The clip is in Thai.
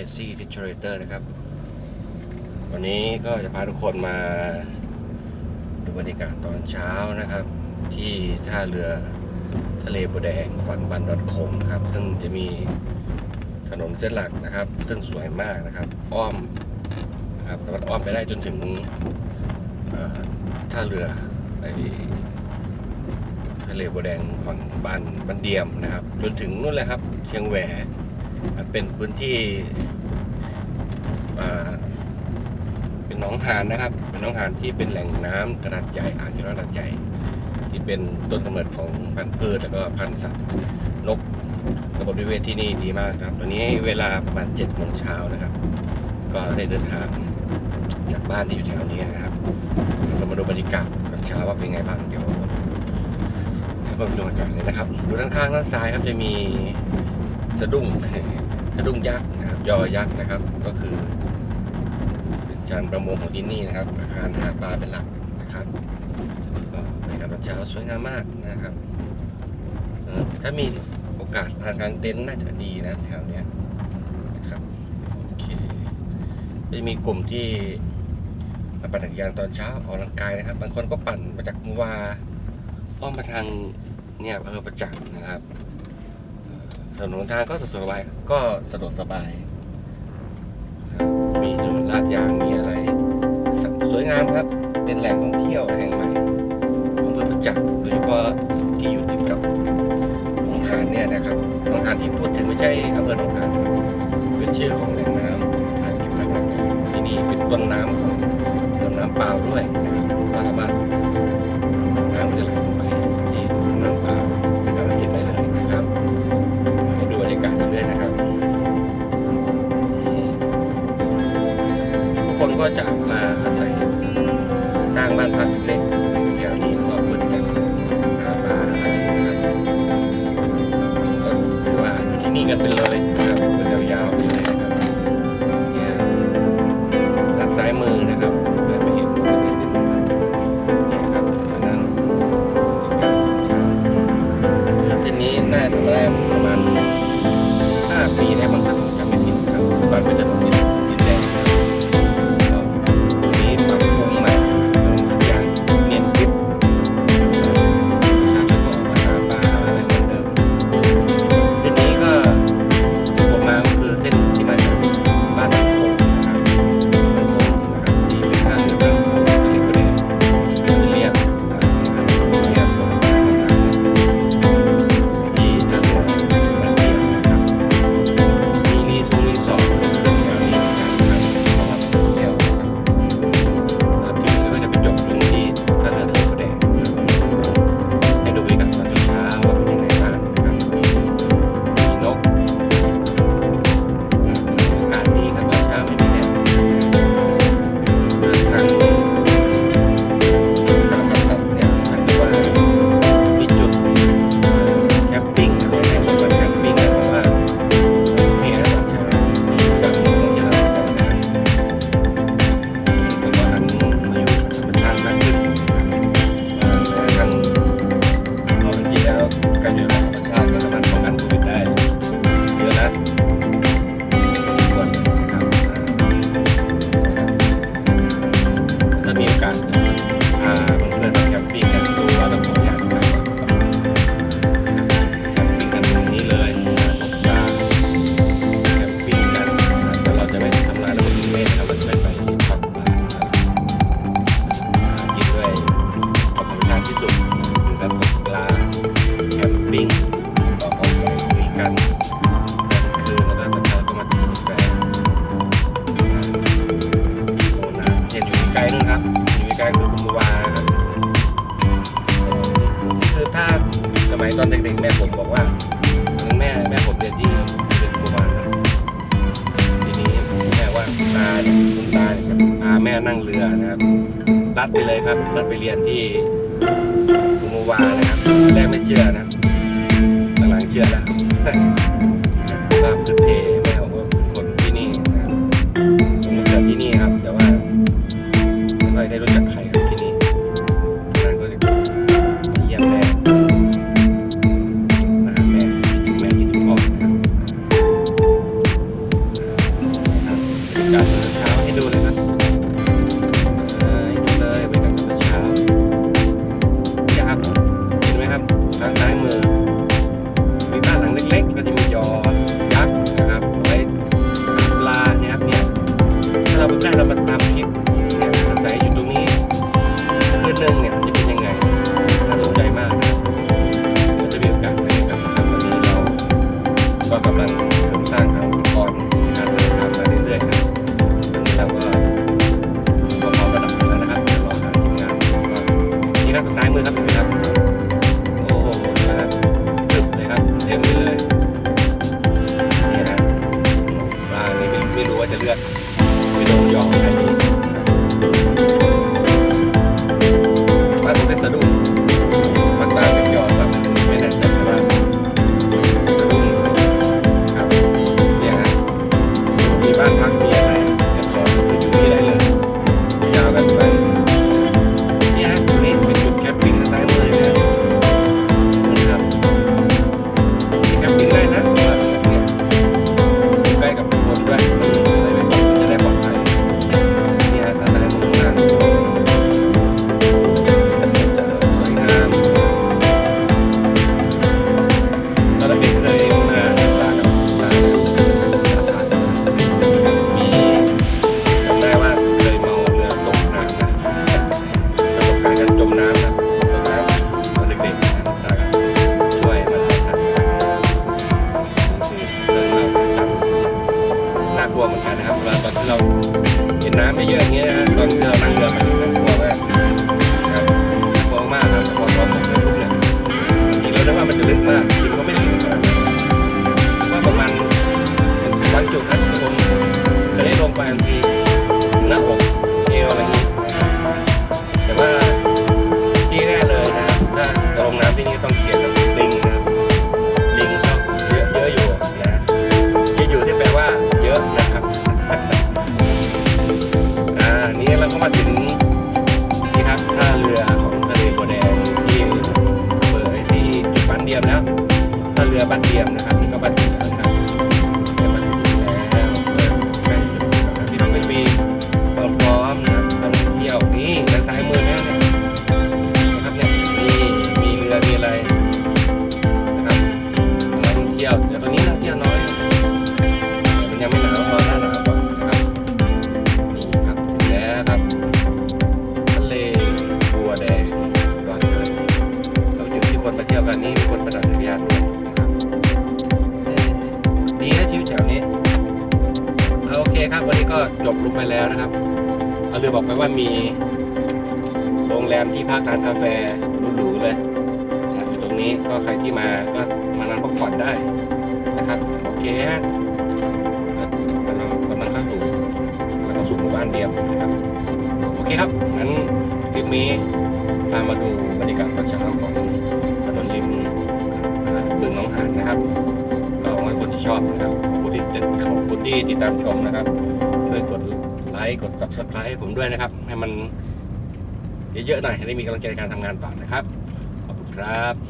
Casey t i t r a t o r นะครับ วันนี้ก็จะพาทุกคนมาดูบรรยากาศตอนเช้านะครับ ที่ท่าเรือทะเลบัวแดงฝั่งบันดอนคงครับ ซึ่งจะมีถนนเส้นหลักนะครับ ซึ่งสวยมากนะครับ อ้อมนะครับสามารถอ้อมไปได้จนถึงท่าเรือไอทะเลบัวแดงฝั่งบ้านบ้านเดียมนะครับ จนถึงนู่นเลยครับ เชียงแหว ครับเป็นพื้นที่เป็นหนองหานนะครับ เป็นหนองหานที่เป็นแหล่งน้ำขนาดใหญ่อ่างเก็บน้ำขนาดใหญ่ ที่เป็นต้นกำเนิดของพันธุ์พืชแล้วก็พันธุ์สัตว์นกระบบนิเวศที่นี่ดีมากครับตอนนี้เวลาประมาณ7จ็ดโมงเช้านะครับ ก็ได้เดินทางจากบ้านที่อยู่แถวนี้นะครับเรามาดูบรรยากาศตอนเช้าว่าเป็นไงบ้างเดี๋ยวให้คนดูบรรยากาศเลยนะครับ ดูด้านข้างด้านซ้ายครับจะมี สะดุ้งสะดุ้งยักษ์นะครับยอยักษ์นะครับ ก็คือเป็นจานประมงของที่นี่นะครับ อาหารหาปลาเป็นหลักนะครับก็บรรยากาศตอนเช้าสวยงามมากนะครับถ้ามีโอกาสทางการเต็นท์น่าจะดีนะแถวเนี้ยนะครับโอเคจะมีกลุ่มที่มาปั่นจักรยานตอนเช้าออกกำลังกายนะครับบางคนก็ปั่นมาจากมุวอ้อมมาทางเนี่ยอำเภอประจักษ์นะครับ ถนนทางก็สะดวกสบายก็สะดวกสบายนะครับมีถนนลาดยางมีอะไร สวยงามครับ เป็นแหล่งท่องเที่ยวแห่งใหม่ของอำเภอประจักษ์โดยเฉพาะที่อยู่ติดกับหนองหานเนี่ยนะครับหนองหานที่พูดถึงไม่ใช่อำเภอหนองหานเป็นชื่อของแหล่งน้ำอ่างเก็บน้ำลำไยที่นี่เป็นต้นน้ำของต้นน้ำเปล่าด้วยนะครับสามารถ ทุกคนก็จะมา ยตอนเด็กๆแม่ผมบอกว่าแม่แม่ผมเรียนที่เรียนกุมาวานะทีนี้แม่ว่าคุณตาคุณตาจะพาแม่นั่งเรือนะครับลัดไปเลยครับลัดไปเรียนที่กุมาวานะครับแรกไม่เชื่อนะหลังๆเชื่อแล้วก็คือเพแม่ผมก็คนที่นี่นะครับผมเกิดที่นี่ครับ แต่ว่าไม่ค่อยได้รู้จัก ครับทางซ้ายมือครับเห็นไหมครับ โอ้โหนะครับตึบเลยครับเต็มไปเลยนี่ฮะปลานี่ไม่ไม่รู้ว่าจะเลือดไม่โดนยอมใคร เราเห็นน้ำไม่เยอะอย่างเงี้ยนะฮะตอนที่เรานั่งเรือไปเนี่ยน่ากลัวมากครับกลัวมากครับพอตอนตกไปปุ๊บเนี่ยบางทีเราคิดว่ามันจะลึกมากจริงก็ไม่ได้ลึกขนาดนั้นก็ประมาณบางจุดนะผมจะได้ลงไปบางทีถึงหน้าอก ก็มาถึงนี่ครับท่าเรือของทะเลบัวแดงที่เปิดที่จุดบ้านเดียมแล้วท่าเรือบ้านเดียมนะครับนี่ก็มาถึง ลงไปแล้วนะครับเอาลืมบอกไปว่ามีโรงแรมที่พักร้านกาแฟหรูๆเลยนะอยู่ตรงนี้ก็ใครที่มาก็มานั่งพักผ่อนได้นะครับโอเคฮะกำลังกำลังเข้าสู่แล้วก็สู่หมู่บ้านเดียวนะครับโอเคครับงั้นคลิปนี้พามาดูบรรยากาศตอนเช้าของถนนริมอ่าบึงหน้องหานนะครับก็หวังว่าคนที่ชอบนะครับผู้ที่ติดขอบคุณที่ติดตามชมนะครับ ค์กด subscribe ให้ผมด้วยนะครับ ให้มันเยอะๆหน่อยให้ได้มีกำลังใจในการทำงานต่อนะครับ ขอบคุณครับ